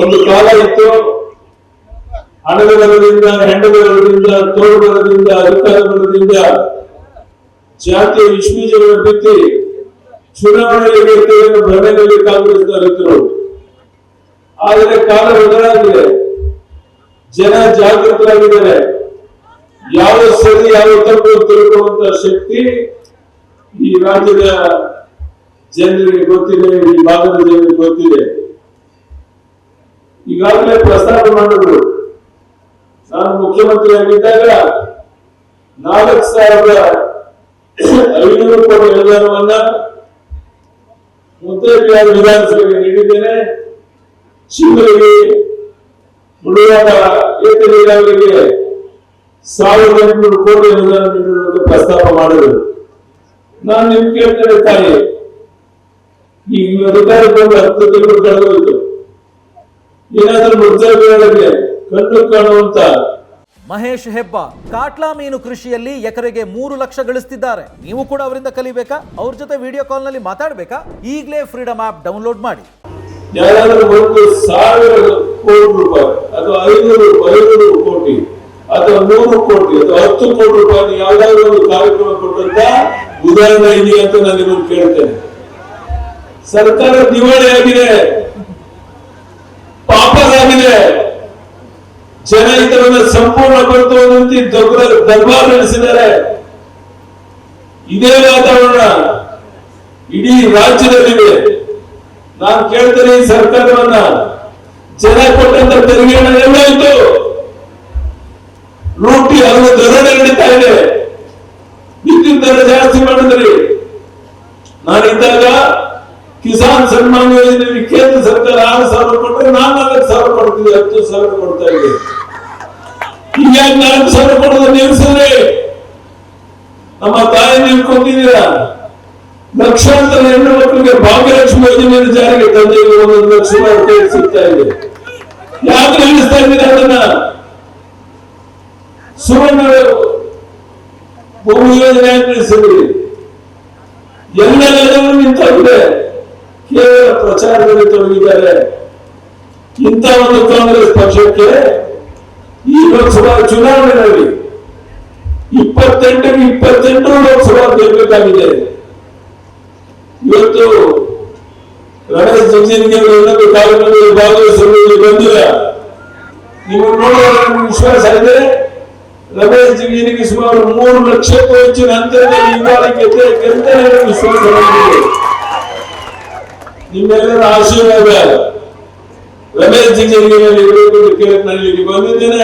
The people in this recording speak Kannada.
ಒಂದು ಕಾಲ ಇತ್ತು. ಹಣದ ಬಲದಿಂದ ಹೆಣ್ಣು ಬಲದಿಂದ ತೋಳು ಬಲದಿಂದ ಅಧಿಕಾರ ಬಲದಿಂದ ಜಾತಿಯ ವಿಶ್ವೀಜಗಳ ಬಿತ್ತಿ ಚುನಾವಣೆಯಲ್ಲಿ ಅನ್ನೋ ಕಾಂಗ್ರೆಸ್ ಕಾಂಗ್ರೆಸ್ನವರಿದ್ದರು ಆದರೆ ಕಾಲ ಬದಲಾಗಿದೆ. ಜನ ಜಾಗೃತರಾಗಿದ್ದಾರೆ. ಯಾವ ಸರಿ, ಯಾವ ತಪ್ಪು ತಿಳ್ಕೊಳ್ಳುವಂತ ಶಕ್ತಿ ಈ ರಾಜ್ಯದ ಜನರಿಗೆ ಗೊತ್ತಿದೆ, ಈ ಭಾಗದ ಜನರಿಗೆ ಗೊತ್ತಿದೆ. ಈಗಾಗಲೇ ಪ್ರಸ್ತಾಪ ಮಾಡಿದ್ರು. ನಾನು ಮುಖ್ಯಮಂತ್ರಿ ಆಗಿದ್ದಾಗ ನಾಲ್ಕು ಸಾವಿರದ ಐನೂರು ಕೋಟಿ ಅನುದಾನವನ್ನ ಮುದ್ದೇಬಿಹಾರ ವಿಧಾನಸಭೆಗೆ ನೀಡಿದ್ದೇನೆ. ಶಿವರಿಗೆ ಮುಳುವಾದ ಏತ ನೀರಾವರಿಗೆ ಸಾವಿರದ ಎಂಟುನೂರು ಕೋಟಿ ಅನುದಾನ ನೀಡಿರುವಂತೆ ಪ್ರಸ್ತಾಪ ಮಾಡಿದರು. ನಾನು ನಿಮ್ಗೆ ಕೇಳ್ತೇನೆ ತಾಯಿ, ಈ ಅಧಿಕಾರ ಬಂದು ಹತ್ತು ತಿಂಗಳು ಕಳೆದೋಯ್ತು. ಏನಾದ್ರೂ ಕಣ್ಣು ಕಾಣುವಂತ ಮಹೇಶ್ ಹೆಬ್ಬ ಕಾಟ್ಲಾ ಮೀನು ಕೃಷಿಯಲ್ಲಿ ಎಕರೆಗೆ ಮೂರು ಲಕ್ಷ ಗಳಿಸ್ತಿದ್ದಾರೆ. ನೀವು ಕೂಡ ಅವರಿಂದ ಕಲಿಬೇಕಾ? ಅವ್ರ ಜೊತೆ ವಿಡಿಯೋ ಕಾಲ್ನಲ್ಲಿ ಮಾತಾಡಬೇಕಾ? ಈಗಲೇ ಫ್ರೀಡಮ್ ಆಪ್ ಡೌನ್ಲೋಡ್ ಮಾಡಿ. ಯಾರಾದ್ರೂ ಒಂದು ಸಾವಿರ ಕೋಟಿ ರೂಪಾಯಿ ಅಥವಾ ಐನೂರು ಐನೂರು ಕೋಟಿ ಅಥವಾ ನೂರು ಕೋಟಿ ಅಥವಾ ಹತ್ತು ಕೋಟಿ ರೂಪಾಯಿ ಯಾವ್ದಾದ್ರು ಒಂದು ಕಾರ್ಯಕ್ರಮ ಕೊಟ್ಟಂತ ಉದಾಹರಣೆ ಇದೆಯಾ ಅಂತ ನಾನು ನಿಮ್ಮನ್ನು ಕೇಳ್ತೇನೆ. ಸರ್ಕಾರ ದಿವಾಳಿ ಆಗಿದೆ ಇದರನ್ನ ಸಂಪೂರ್ಣ ಬರ್ತವಂತಿ ದರ್ಬಾರ್ ನಡೆಸಿದ್ದಾರೆ. ಇದೇ ವಾತಾವರಣ ಇಡೀ ರಾಜ್ಯದಲ್ಲಿದೆ. ನಾನು ಕೇಳ್ತೇನೆ ಈ ಸರ್ಕಾರವನ್ನ ಜನ ಕೊಟ್ಟಂತ ತೆರಿಗೆ ಹಣ ಎಲ್ಲೋಯ್ತು ಲೂಟಿ ಅದರ ಧೋರಣೆ ನಡೀತಾ ಇದೆ. ವಿದ್ಯುತ್ ದರ ಜಾಸ್ತಿ ಮಾಡಿದ್ರಿ. ನಾನಿದ್ದಾಗ ಕಿಸಾನ್ ಸನ್ಮಾನ್ ಯೋಜನೆ ಕೇಂದ್ರ ಸರ್ಕಾರ ಆರು ಸಾವಿರ ಕೊಟ್ಟರೆ ನಾನು ನಾಲ್ಕು ಸಾವಿರ ಕೊಡ್ತೀವಿ ಹತ್ತು ಸಾವಿರ ಕೊಡ್ತಾ ಇದೆ ಯಾಕೆ ನಾಲ್ಕು ಸಾವಿರ ಕೊಡೋದು ನಿಲ್ಸಿದ್ರಿ ನಮ್ಮ ತಾಯಿ ನೀವು ಕೊಂದಿದ್ದೀರಾ ಲಕ್ಷಾಂತರ ಹೆಣ್ಣು ಮಕ್ಕಳಿಗೆ ಭಾಗ್ಯಲಕ್ಷ್ಮಿ ಯೋಜನೆ ಜಾರಿಗೆ ತಂದೆ ಒಂದೊಂದು ಲಕ್ಷ ಸಿಗ್ತಾ ಇದೆ. ಯಾಕೆ ನಿಲ್ಲಿಸ್ತಾ ಇದ್ದೀರಾ ಅದನ್ನ? ಸುವರ್ಣ ಭೂಮಿ ಯೋಜನೆ ನಿಲ್ಲಿಸಿದ್ರಿ? ಎಲ್ಲೆಲ್ಲರೂ ನಿಂತಾಗಿದೆ. ಕೇವಲ ಪ್ರಚಾರದಲ್ಲಿ ತೊಡಗಿದ್ದಾರೆ. ಇಂಥ ಒಂದು ಕಾಂಗ್ರೆಸ್ ಪಕ್ಷಕ್ಕೆ ಈ ಲೋಕಸಭಾ ಚುನಾವಣೆಗಳಲ್ಲಿ ಇಪ್ಪತ್ತೆಂಟಕ್ಕೆ ಇಪ್ಪತ್ತೆಂಟು ಲೋಕಸಭಾ ಗೆಲ್ಲಬೇಕಾಗಿದೆ ಇವತ್ತು ರಮೇಶ್ ಜಗಜಿಂಗ್ ಭಾಗವಹಿಸಲು ಬಂದಿಲ್ಲ. ನೀವು ನಮ್ಗೆ ವಿಶ್ವಾಸ ಇದೆ. ರಮೇಶ್ ಜಿಂಜಿನಿಗೆ ಸುಮಾರು ಮೂರು ಲಕ್ಷಕ್ಕೂ ಹೆಚ್ಚಿನ ಅಂತರದಲ್ಲಿ ಇವಾಗ ಗೆದ್ದೆ ವಿಶ್ವಾಸ ನಿಮ್ಮೆಲ್ಲರ ಆಶೀರ್ವಾದ. ರಮೇಶ್ ಜಿಂಜಿನಿಗೆ ಕೇಳಕ್ ನಾನು ಇಲ್ಲಿಗೆ ಬಂದಿದ್ದೇನೆ